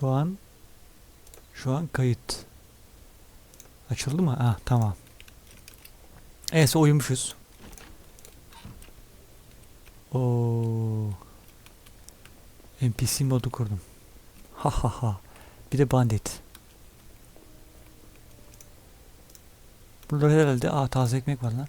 Şu an şu an kayıt. Açıldı mı? Ah tamam. Evet uyumuşuz. Oo. NPC modu kurdum. Ha ha ha. Bir de bandit. Burada herhalde aa taze ekmek var lan.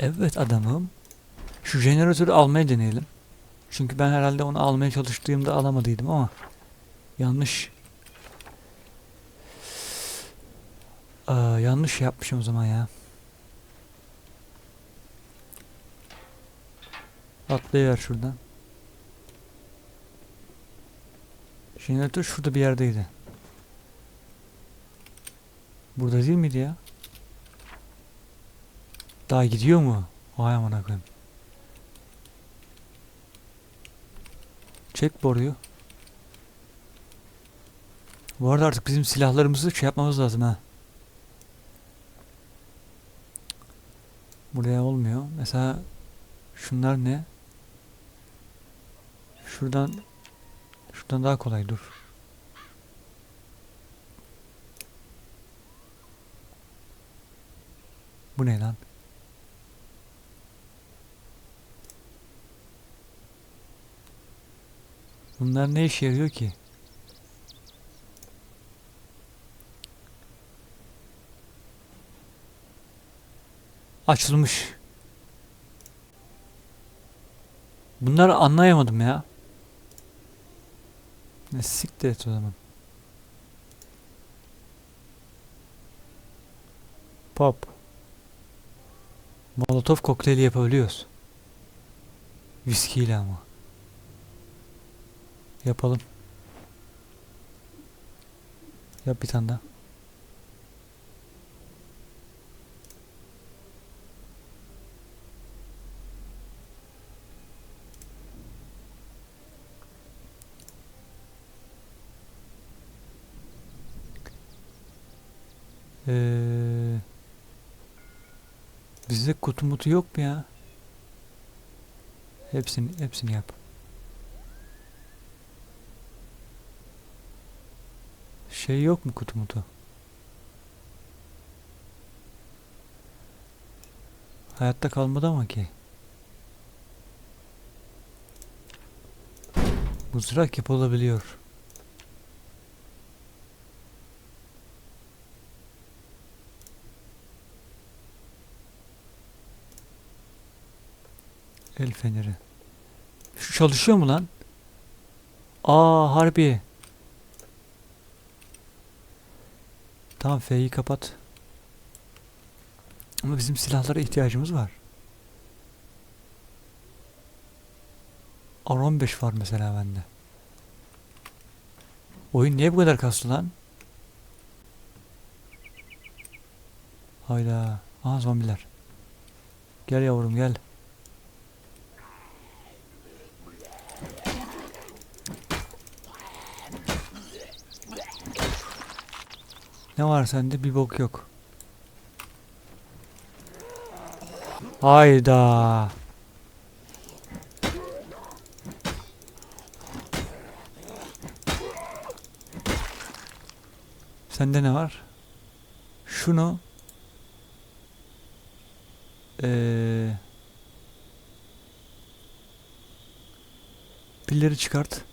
Evet adamım. Şu jeneratörü almaya deneyelim. Çünkü ben herhalde onu almaya çalıştığımda alamadıydım ama yanlış Aa, yanlış yapmışım o zaman ya. Atlayıver şuradan. Jeneratör şurada bir yerdeydi. Burada değil miydi ya? Daha gidiyor mu? Vay amına koyayım. Çek boruyu. Bu arada artık bizim silahlarımızı şey yapmamız lazım ha. Buraya olmuyor. Mesela şunlar ne? Şuradan şuradan daha kolay dur. Bu ne lan? Bunlar ne işe yarıyor ki? Açılmış. Bunları anlayamadım ya. Ne siktir et o zaman. Pop. Molotov kokteyli yapabiliyoruz. Viskiyle ama. Yapalım. Yap bir tane daha. Ee, bizde kutu mutu yok mu ya? Hepsini hepsini yap. Şey yok mu kutu mutu? Hayatta kalmadı ama ki. Mızrak yapılabiliyor. El feneri. Şu çalışıyor mu lan? Aa harbi. Tamam F'yi kapat. Ama bizim silahlara ihtiyacımız var. R15 var mesela bende. Oyun niye bu kadar kaslı lan? Hayda. Aha zombiler. Gel yavrum gel. Ne var sende? Bir bok yok. Hayda. Sende ne var? Şunu eee pilleri çıkart.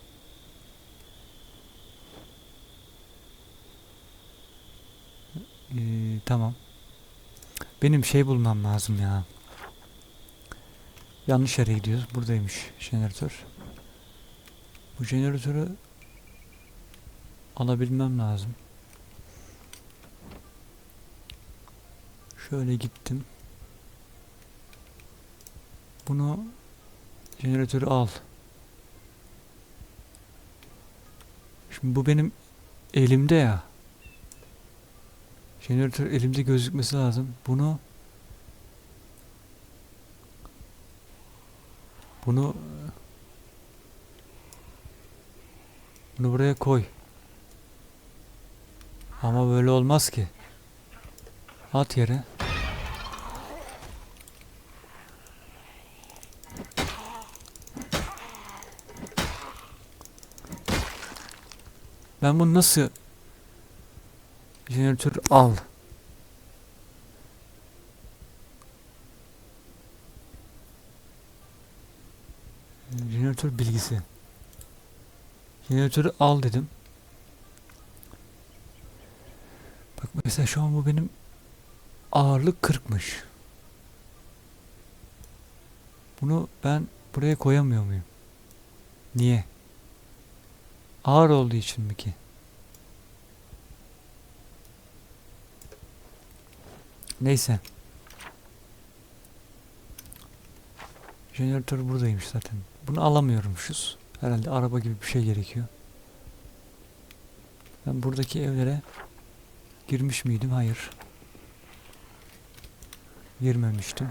Ee, tamam. Benim şey bulmam lazım ya. Yanlış yere gidiyoruz. Buradaymış jeneratör. Bu jeneratörü alabilmem lazım. Şöyle gittim. Bunu jeneratörü al. Şimdi bu benim elimde ya. Jeneratör elimde gözükmesi lazım. Bunu bunu bunu buraya koy. Ama böyle olmaz ki. At yere. Ben bunu nasıl jeneratör al. Jeneratör bilgisi. Jeneratörü al dedim. Bak mesela şu an bu benim ağırlık 40'mış. Bunu ben buraya koyamıyor muyum? Niye? Ağır olduğu için mi ki? Neyse. Jeneratör buradaymış zaten. Bunu alamıyormuşuz. Herhalde araba gibi bir şey gerekiyor. Ben buradaki evlere girmiş miydim? Hayır. Girmemiştim.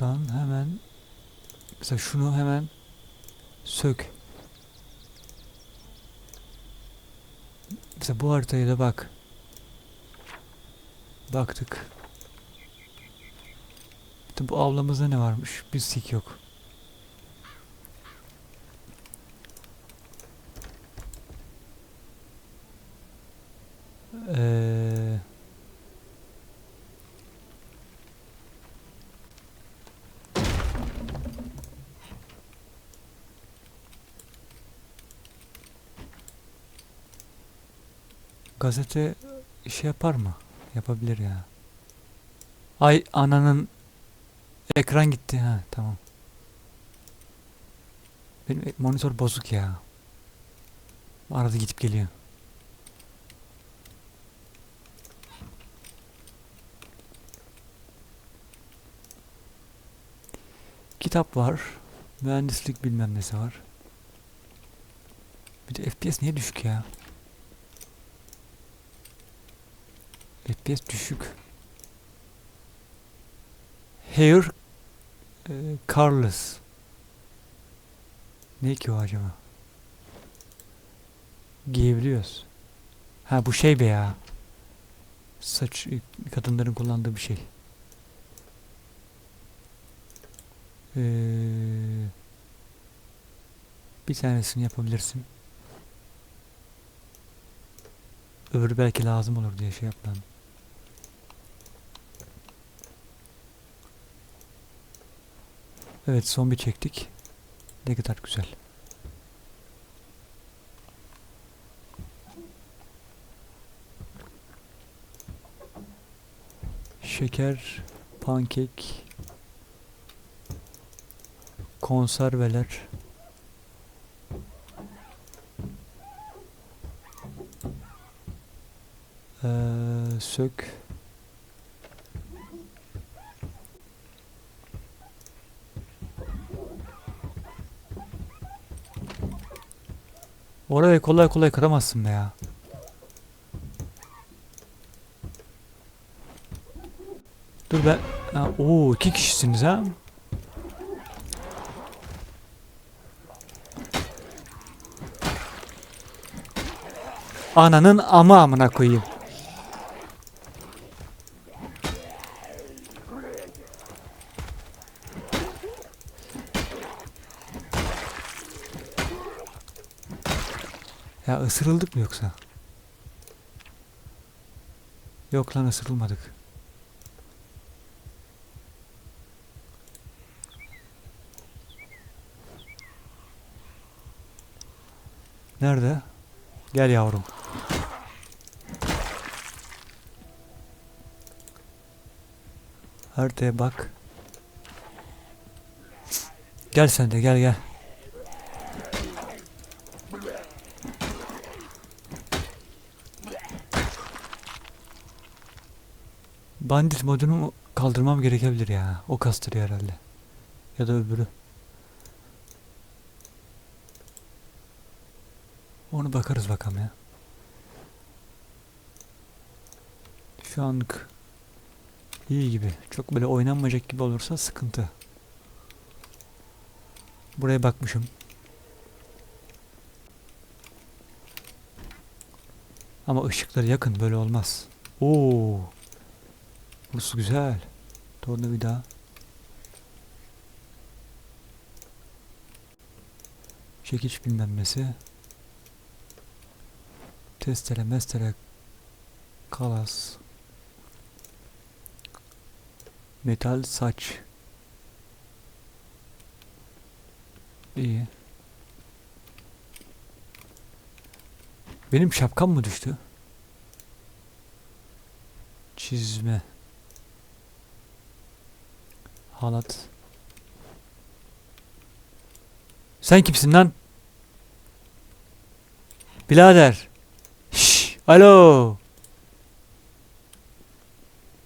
Buradan hemen mesela şunu hemen sök. Mesela bu haritaya da bak. Baktık. İşte bu avlamızda ne varmış? Bir sik yok. Gazete şey yapar mı? Yapabilir ya. Ay ananın ekran gitti ha tamam. Benim monitör bozuk ya. Arada gidip geliyor. Kitap var. Mühendislik bilmem nesi var. Bir de FPS niye düşük ya? FPS düşük. Hair e, Carless. Ne ki o acaba? Giyebiliyoruz. Ha bu şey be ya. Saç e, kadınların kullandığı bir şey. Ee, bir tanesini yapabilirsin. Öbürü belki lazım olur diye şey yapmam. Evet son bir çektik. Ne kadar güzel. Şeker, pankek, konserveler. Ee, sök. Orayı kolay kolay kıramazsın be ya. Dur ben... Ha, oo iki kişisiniz ha. Ananın ama amına koyayım. Ya ısırıldık mı yoksa? Yok lan ısırılmadık. Nerede? Gel yavrum. Haritaya bak. Gel sen de gel gel. Bandit modunu kaldırmam gerekebilir ya. O kastırıyor herhalde. Ya da öbürü. Onu bakarız bakalım ya. Şu anlık iyi gibi. Çok böyle oynanmayacak gibi olursa sıkıntı. Buraya bakmışım. Ama ışıkları yakın böyle olmaz. Oo. Burası güzel. Tornavida. Çekiç bilmem nesi. Testere, mestere, kalas. Metal saç. İyi. Benim şapkam mı düştü? Çizme. Halat. Sen kimsin lan? Birader. Şş, alo.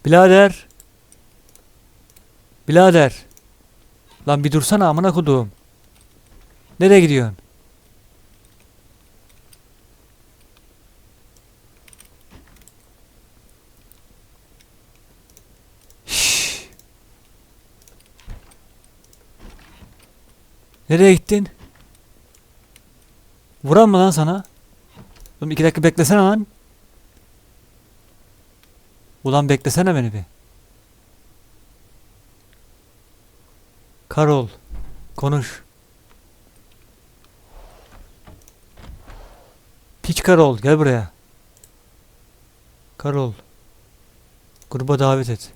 Birader. Birader. Lan bir dursana amına koduğum. Nereye gidiyorsun? Nereye gittin? Vuran mı lan sana? Oğlum iki dakika beklesene lan. Ulan beklesene beni bir. Karol. Konuş. Piç Karol gel buraya. Karol. Gruba davet et.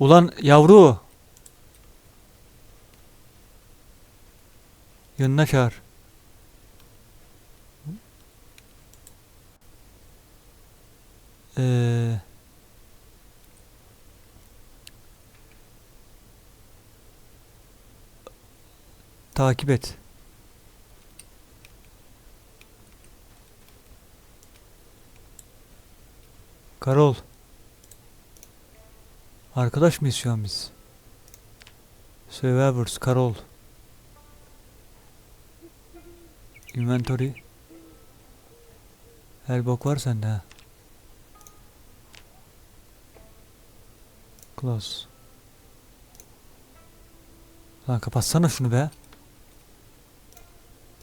Ulan yavru. Yanına çağır. Eee takip et. Karol. Arkadaş mıyız şu an biz? Survivors, Karol. Inventory. Her bok var sende ha. Close. Lan kapatsana şunu be.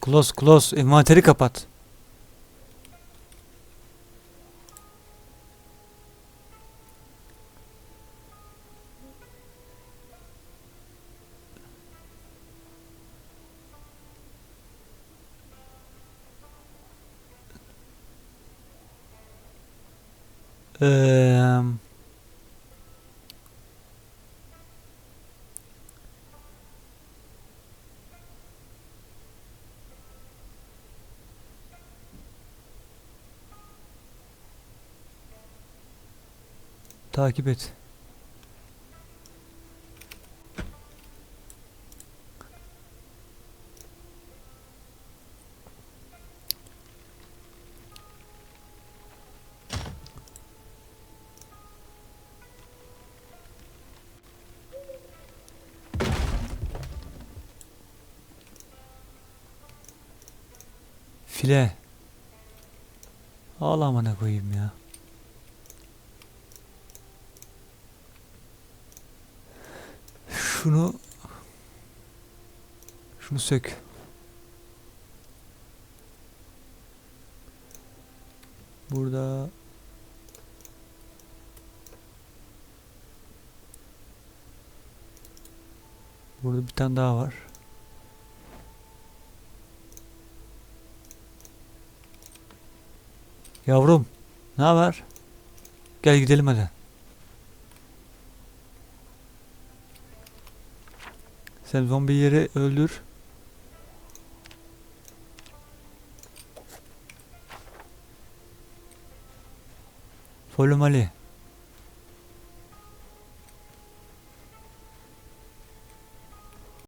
Close close. Envanteri kapat. Eee Takip et. File. Ağlamana koyayım ya. Şunu şunu sök. Burada Burada bir tane daha var. Yavrum, ne haber? Gel gidelim hadi. Sen zombileri öldür. Soylum Ali.